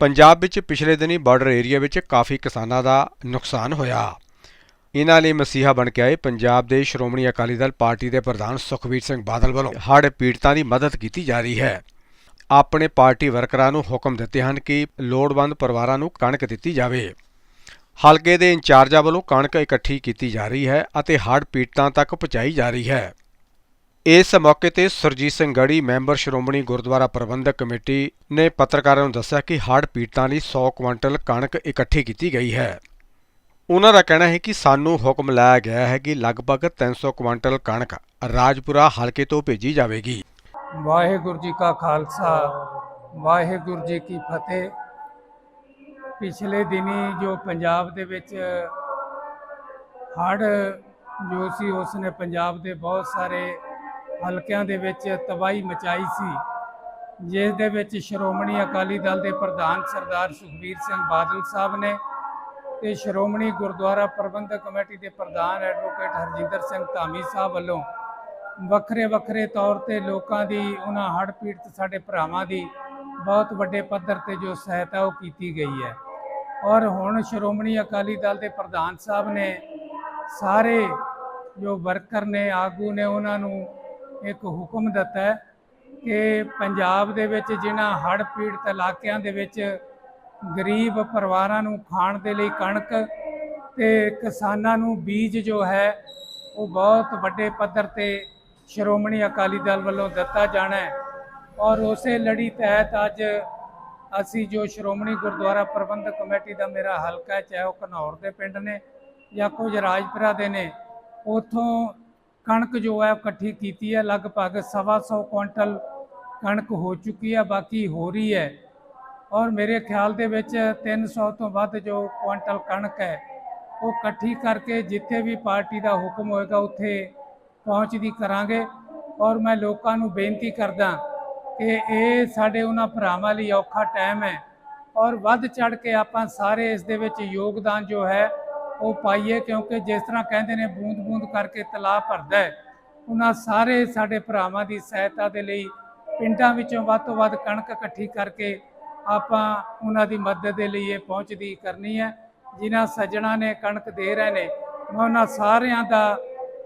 ਪੰਜਾਬ ਵਿੱਚ ਪਿਛਲੇ ਦਿਨੀ ਬਾਰਡਰ ਏਰੀਆ ਵਿੱਚ ਕਾਫੀ ਕਿਸਾਨਾਂ ਦਾ ਨੁਕਸਾਨ ਹੋਇਆ। ਇਹਨਾਂ ਲਈ ਮਸੀਹਾ ਬਣ ਕੇ ਆਏ ਪੰਜਾਬ ਦੇ ਸ਼੍ਰੋਮਣੀ ਅਕਾਲੀ ਦਲ ਪਾਰਟੀ ਦੇ ਪ੍ਰਧਾਨ ਸੁਖਬੀਰ ਸਿੰਘ ਬਾਦਲ ਵੱਲੋਂ ਹੜ੍ਹ ਪੀੜਤਾਂ ਦੀ ਮਦਦ ਕੀਤੀ ਜਾ ਰਹੀ ਹੈ। ਆਪਣੇ ਪਾਰਟੀ ਵਰਕਰਾਂ ਨੂੰ ਹੁਕਮ ਦਿੱਤੇ ਹਨ ਕਿ ਲੋੜਵੰਦ ਪਰਿਵਾਰਾਂ ਨੂੰ ਕਣਕ ਦਿੱਤੀ ਜਾਵੇ। ਹਲਕੇ ਦੇ ਇੰਚਾਰਜਾਂ ਵੱਲੋਂ ਕਣਕ ਇਕੱਠੀ ਕੀਤੀ ਜਾ ਰਹੀ ਹੈ ਅਤੇ ਹੜ੍ਹ ਪੀੜਤਾਂ ਤੱਕ ਪਹੁੰਚਾਈ ਜਾ ਰਹੀ ਹੈ। ਇਸ ਮੌਕੇ ਤੇ ਸੁਰਜੀਤ ਸਿੰਘ ਗੜੀ, ਮੈਂਬਰ ਸ਼੍ਰੋਮਣੀ ਗੁਰਦੁਆਰਾ ਪ੍ਰਬੰਧਕ ਕਮੇਟੀ ਨੇ ਪੱਤਰਕਾਰਾਂ ਨੂੰ ਦੱਸਿਆ ਕਿ ਹੜ੍ਹ ਪੀੜਤਾਂ ਲਈ 100 ਕੁਇੰਟਲ ਕਣਕ ਇਕੱਠੀ ਕੀਤੀ ਗਈ ਹੈ। ਉਹਨਾਂ ਦਾ ਕਹਿਣਾ ਹੈ ਕਿ ਸਾਨੂੰ ਹੁਕਮ ਲਾਇਆ ਗਿਆ ਹੈ ਕਿ ਲਗਭਗ 300 ਕੁਇੰਟਲ ਕਣਕ ਰਾਜਪੁਰਾ ਹਲਕੇ ਤੋਂ ਭੇਜੀ ਜਾਵੇਗੀ। ਵਾਹਿਗੁਰੂ ਜੀ ਕਾ ਖਾਲਸਾ, ਵਾਹਿਗੁਰੂ ਜੀ ਕੀ ਫਤਿਹ। ਪਿਛਲੇ ਦਿਨੀ ਜੋ ਪੰਜਾਬ ਦੇ ਵਿੱਚ ਹੜ੍ਹ ਜੋ ਸੀ, ਉਸ ਨੇ ਪੰਜਾਬ ਦੇ ਬਹੁਤ ਸਾਰੇ ਹਲਕਿਆਂ ਦੇ ਵਿੱਚ ਤਬਾਹੀ ਮਚਾਈ ਸੀ, ਜਿਸ ਦੇ ਵਿੱਚ ਸ਼੍ਰੋਮਣੀ ਅਕਾਲੀ ਦਲ ਦੇ ਪ੍ਰਧਾਨ ਸਰਦਾਰ ਸੁਖਬੀਰ ਸਿੰਘ ਬਾਦਲ ਸਾਹਿਬ ਨੇ ਤੇ ਸ਼੍ਰੋਮਣੀ ਗੁਰਦੁਆਰਾ ਪ੍ਰਬੰਧਕ ਕਮੇਟੀ ਦੇ ਪ੍ਰਧਾਨ ਐਡਵੋਕੇਟ ਹਰਜਿੰਦਰ ਸਿੰਘ ਧਾਮੀ ਸਾਹਿਬ ਵੱਲੋਂ ਵੱਖਰੇ ਵੱਖਰੇ ਤੌਰ ਤੇ ਲੋਕਾਂ ਦੀ, ਉਹਨਾਂ ਹੜ੍ਹ ਪੀੜਤ ਸਾਡੇ ਭਰਾਵਾਂ ਦੀ ਬਹੁਤ ਵੱਡੇ ਪੱਧਰ ਤੇ ਜੋ ਸਹਾਇਤਾ ਉਹ ਕੀਤੀ ਗਈ ਹੈ। ਔਰ ਹੁਣ ਸ਼੍ਰੋਮਣੀ ਅਕਾਲੀ ਦਲ ਦੇ ਪ੍ਰਧਾਨ ਸਾਹਿਬ ਨੇ ਸਾਰੇ ਜੋ ਵਰਕਰ ਨੇ, ਆਗੂ ਨੇ ਉਹਨਾਂ ਨੂੰ ਇੱਕ ਹੁਕਮ ਦਿੱਤਾ ਹੈ ਕਿ ਪੰਜਾਬ ਦੇ ਵਿੱਚ ਜਿਨ੍ਹਾਂ ਹੜ੍ਹ ਪੀੜਤ ਇਲਾਕਿਆਂ ਦੇ ਵਿੱਚ ਗਰੀਬ ਪਰਿਵਾਰਾਂ ਨੂੰ ਖਾਣ ਦੇ ਲਈ ਕਣਕ ਤੇ ਕਿਸਾਨਾਂ ਨੂੰ ਬੀਜ ਜੋ ਹੈ, ਉਹ ਬਹੁਤ ਵੱਡੇ ਪੱਧਰ ਤੇ ਸ਼੍ਰੋਮਣੀ ਅਕਾਲੀ ਦਲ ਵੱਲੋਂ ਦਿੱਤਾ ਜਾਣਾ ਹੈ। ਔਰ ਉਸੇ ਲੜੀ ਤਹਿਤ ਅੱਜ ਅਸੀਂ ਜੋ ਸ਼੍ਰੋਮਣੀ ਗੁਰਦੁਆਰਾ ਪ੍ਰਬੰਧਕ ਕਮੇਟੀ ਦਾ ਮੇਰਾ ਹਲਕਾ ਹੈ, ਚਾਹੇ ਉਹ ਘਨੌਰ ਦੇ ਪਿੰਡ ਨੇ ਜਾਂ ਕੁਝ ਰਾਜਪੁਰਾ ਦੇ ਨੇ, ਉਥੋਂ ਕਣਕ ਜੋ ਹੈ ਉਹ ਇਕੱਠੀ ਕੀਤੀ ਹੈ, ਲਗਭਗ ਸਵਾ ਸੌ ਕੁਇੰਟਲ ਕਣਕ ਹੋ ਚੁੱਕੀ ਹੈ, ਬਾਕੀ ਹੋ ਰਹੀ ਹੈ। ਔਰ ਮੇਰੇ ਖਿਆਲ ਦੇ ਵਿੱਚ 300 ਤੋਂ ਵੱਧ ਜੋ ਕੁਇੰਟਲ ਕਣਕ ਹੈ, ਉਹ ਇਕੱਠੀ ਕਰਕੇ ਜਿੱਥੇ ਵੀ ਪਾਰਟੀ ਦਾ ਹੁਕਮ ਹੋਏਗਾ, ਉੱਥੇ ਪਹੁੰਚਦੀ ਕਰਾਂਗੇ। ਔਰ ਮੈਂ ਲੋਕਾਂ ਨੂੰ ਬੇਨਤੀ ਕਰਦਾ ਕਿ ਇਹ ਸਾਡੇ ਉਹਨਾਂ ਭਰਾਵਾਂ ਲਈ ਔਖਾ ਟਾਈਮ ਹੈ। ਔਰ ਵੱਧ ਚੜ ਕੇ ਆਪਾਂ ਸਾਰੇ ਇਸ ਦੇ ਵਿੱਚ ਯੋਗਦਾਨ ਜੋ ਹੈ ਉਹ ਪਾਈਏ ਕਿਉਂਕਿ ਜਿਸ ਤਰ੍ਹਾਂ ਕਹਿੰਦੇ ਨੇ ਬੂੰਦ ਬੂੰਦ ਕਰਕੇ ਤਲਾਬ ਭਰਦਾ ਹੈ, ਉਹਨਾਂ ਸਾਰੇ ਸਾਡੇ ਭਰਾਵਾਂ ਦੀ ਸਹਾਇਤਾ ਦੇ ਲਈ ਪਿੰਡਾਂ ਵਿੱਚੋਂ ਵੱਧ ਤੋਂ ਵੱਧ ਕਣਕ ਇਕੱਠੀ ਕਰਕੇ ਆਪਾਂ ਉਹਨਾਂ ਦੀ ਮਦਦ ਦੇ ਲਈ ਇਹ ਪਹੁੰਚਦੀ ਕਰਨੀ ਹੈ। ਜਿਨ੍ਹਾਂ ਸੱਜਣਾ ਨੇ ਕਣਕ ਦੇ ਰਹੇ ਨੇ, ਮੈਂ ਉਹਨਾਂ ਸਾਰਿਆਂ ਦਾ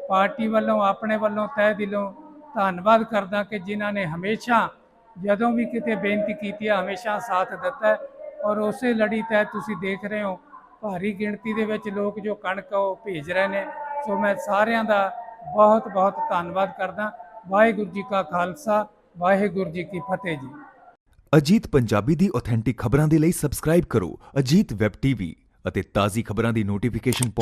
ਪਾਰਟੀ ਵੱਲੋਂ, ਆਪਣੇ ਵੱਲੋਂ, ਤਹਿ ਦਿਲੋਂ ਧੰਨਵਾਦ ਕਰਦਾ ਕਿ ਜਿਨ੍ਹਾਂ ਨੇ ਹਮੇਸ਼ਾ ਜਦੋਂ ਵੀ ਕਿਤੇ ਬੇਨਤੀ ਕੀਤੀ ਹੈ, ਹਮੇਸ਼ਾ ਸਾਥ ਦਿੱਤਾ ਔਰ ਉਸੇ ਲੜੀ ਤਹਿਤ ਤੁਸੀਂ ਦੇਖ ਰਹੇ ਹੋ ਭਾਰੀ ਗਿਣਤੀ ਦੇ ਵਿੱਚ ਲੋਕ ਜੋ ਕਣਕ ਉਹ ਭੇਜ ਰਹੇ ਨੇ। ਸੋ ਮੈਂ ਸਾਰਿਆਂ ਦਾ ਬਹੁਤ ਬਹੁਤ ਧੰਨਵਾਦ ਕਰਦਾ। ਵਾਹਿਗੁਰੂ ਜੀ ਕਾ ਖਾਲਸਾ, ਵਾਹਿਗੁਰੂ ਜੀ ਕੀ ਫਤਿਹ ਜੀ। ਅਜੀਤ ਪੰਜਾਬੀ ਦੀ ਆਥੈਂਟਿਕ ਖਬਰਾਂ ਦੇ ਲਈ ਸਬਸਕ੍ਰਾਈਬ ਕਰੋ ਅਜੀਤ ਵੈਬ ਟੀਵੀ ਅਤੇ ਤਾਜ਼ੀ ਖਬਰਾਂ ਦੀ ਨੋਟੀਫਿਕੇਸ਼ਨ